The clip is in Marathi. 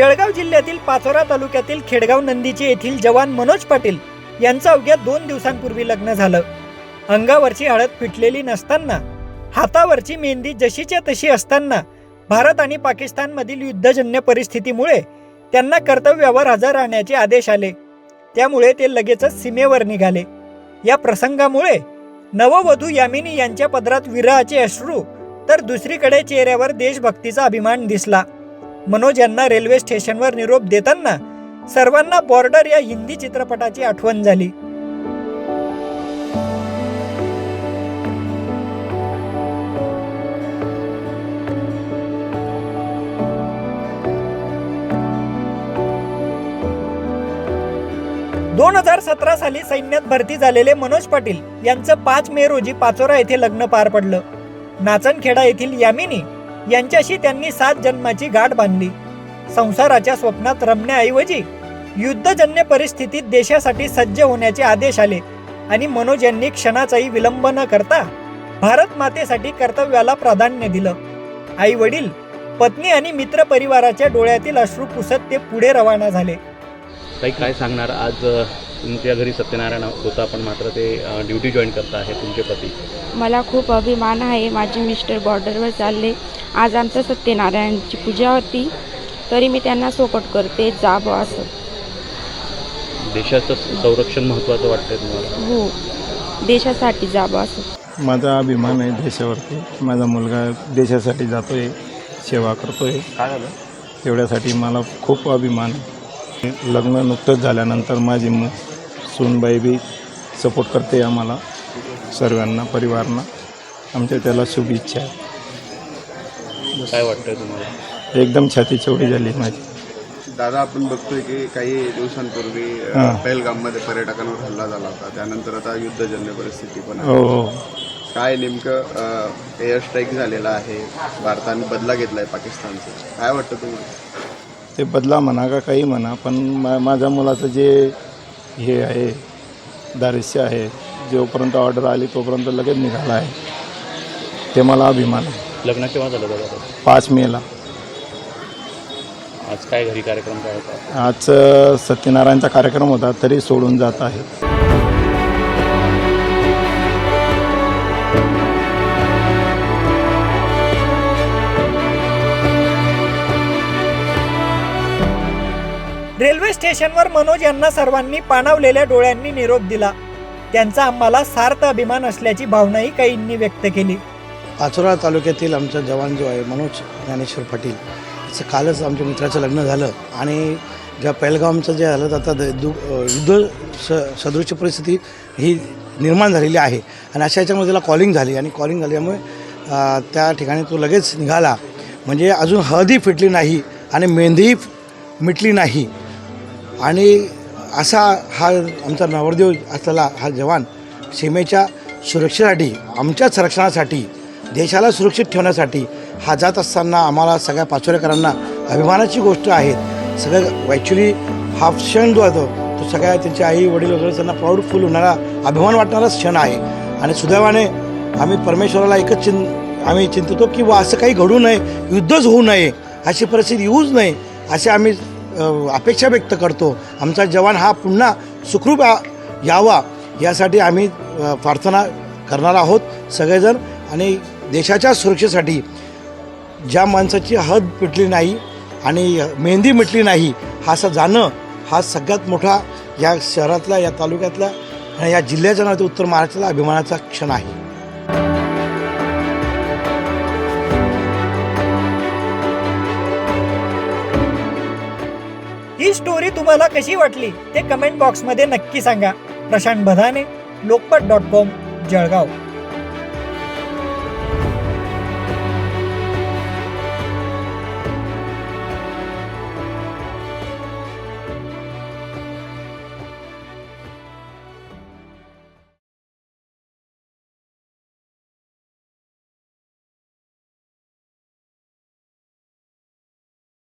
जळगाव जिल्ह्यातील पाचोरा तालुक्यातील खेडगाव नंदीचे येथील जवान मनोज पाटील यांचं अवघ्या दोन दिवसांपूर्वी लग्न झालं. अंगावरची हळद फिटलेली नसताना हातावरची मेहंदी जशीच्या तशी असताना भारत आणि पाकिस्तानमधील युद्धजन्य परिस्थितीमुळे त्यांना कर्तव्यावर हजर राहण्याचे आदेश आले. त्यामुळे ते लगेचच सीमेवर निघाले. या प्रसंगामुळे नववधू यामिनी यांच्या पदरात विराचे अश्रू तर दुसरीकडे चेहऱ्यावर देशभक्तीचा अभिमान दिसला. मनोज यांना रेल्वे स्टेशनवर निरोप देताना सर्वांना बॉर्डर या हिंदी चित्रपटाची आठवण झाली. दोन हजार सतरा साली सैन्यात भरती झालेले मनोज पाटील यांचं पाच मे रोजी पाचोरा येथे लग्न पार पडलं. नाचनखेडा येथील यामिनी यांच्याशी त्यांनी सात जन्माची गाठ बांधली. संसाराच्या स्वप्नात रमण्याऐवजी युद्धजन्य परिस्थितीत देशासाठी सज्ज होण्याचे आदेश आले आणि मनोज यांनी क्षणाचाही विलंब न करता भारत मातेसाठी कर्तव्याला प्राधान्य दिलं. आई वडील पत्नी आणि मित्र परिवाराच्या डोळ्यातील अश्रू पुसत ते पुढे रवाना झाले. काही काय सांगणार? आज तुमच्या घरी सत्यनारायण होता पण मात्र ते ड्युटी जॉईन करता आहे तुमचे पती. मला खूप अभिमान आहे. माझे मिस्टर बॉर्डरवर चालले. आज आमचं सत्यनारायणची पूजा होती. तरी मी त्यांना सोपट करते. जा बुवा असं. देशाचं संरक्षण महत्त्वाचं वाटतंय तुम्हाला? हो. देशासाठी जा बुवा असं. माझा अभिमान आहे देशावरती. माझा मुलगा देशासाठी जातो आहे सेवा करतो आहे काय झालं? तेवढ्यासाठी मला खूप अभिमान आहे. लग्न नुकतंच झाल्यानंतर माझी मु सूनबाई बी सपोर्ट करते आम्हाला सर्वांना परिवारांना. आमच्या त्याला शुभेच्छा. आहे काय वाटतंय तुम्हाला? एकदम छाती चवडी झाली माझी. दादा आपण बघतोय की काही दिवसांपूर्वी अ, हां. पहलगाममध्ये पर्यटकांवर हल्ला झाला होता. त्यानंतर आता युद्धजन्य परिस्थिती पण हो आहे. हो काय नेमकं एअर स्ट्राईक झालेला आहे? भारताने बदला घेतलाय पाकिस्तानचा. काय वाटतं तुम्हाला? ते बदला म्हणा का काही म्हणा पण मा माझ्या मुलाचं जे हे आहे दारिश्य आहे. जोपर्यंत ऑर्डर आली तोपर्यंत लगेच निघाला आहे. ते मला अभिमान आहे. लग्न केव्हा झालं दादा? पाच मेला आज काय घरी कार्यक्रम काय होता? आज अ, सत्यनारायणचा कार्यक्रम होता तरी सोडून जात आहे. रेल्वे स्टेशनवर मनोज यांना सर्वांनी पाणावलेल्या डोळ्यांनी निरोप दिला. त्यांचा आम्हाला सार्थ अभिमान असल्याची भावनाही काहींनी व्यक्त केली. पाचोरा तालुक्यातील आमचा जवान जो आहे मनोज ज्ञानेश्वर पाटील याचं कालच आमच्या मित्राचं लग्न झालं आणि ज्या पहलगामचं जे झालं आता द- दु युद्ध स सदृश परिस्थिती ही निर्माण झालेली आहे. आणि अशा याच्यामध्ये त्याला कॉलिंग झाली आणि कॉलिंग झाल्यामुळे त्या ठिकाणी तो लगेच निघाला. म्हणजे अजून हळदी फिटली नाही आणि मेहंदीही मिटली नाही. आणि असा हा आमचा नवरदेव असलेला हा जवान सीमेच्या सुरक्षेसाठी आमच्या संरक्षणासाठी देशाला सुरक्षित ठेवण्यासाठी हा जात असताना आम्हाला सगळ्या पाचोरेकरांना अभिमानाची गोष्ट आहे. सगळं ॲक्च्युली हा क्षण जो होतो तो सगळ्या त्यांच्या आई वडील वगैरे त्यांना प्राऊडफुल होणारा अभिमान वाटणाराच क्षण आहे. आणि सुदैवाने आम्ही परमेश्वराला एकच चिं आम्ही चिंततो की बा असं काही घडू नये युद्धच होऊ नये अशी परिस्थिती येऊच नये असे आम्ही अपेक्षा व्यक्त करतो. आमचा जवान हा पुन्हा सुखरूप यावा. यासाठी आम्ही प्रार्थना करणार आहोत सगळेजण आणि देशाच्या सुरक्षेसाठी. ज्या माणसाची हद पिटली नाही आणि मेहंदी मिटली नाही हा असं जाणं हा सगळ्यात मोठा या शहरातला या तालुक्यातला आणि या जिल्ह्याच्या नव्हे उत्तर महाराष्ट्राला अभिमानाचा क्षण आहे. ही स्टोरी तुम्हाला कशी वाटली ते कमेंट बॉक्समध्ये नक्की सांगा. प्रशांत बधाने लोकपट डॉट कॉम जळगाव.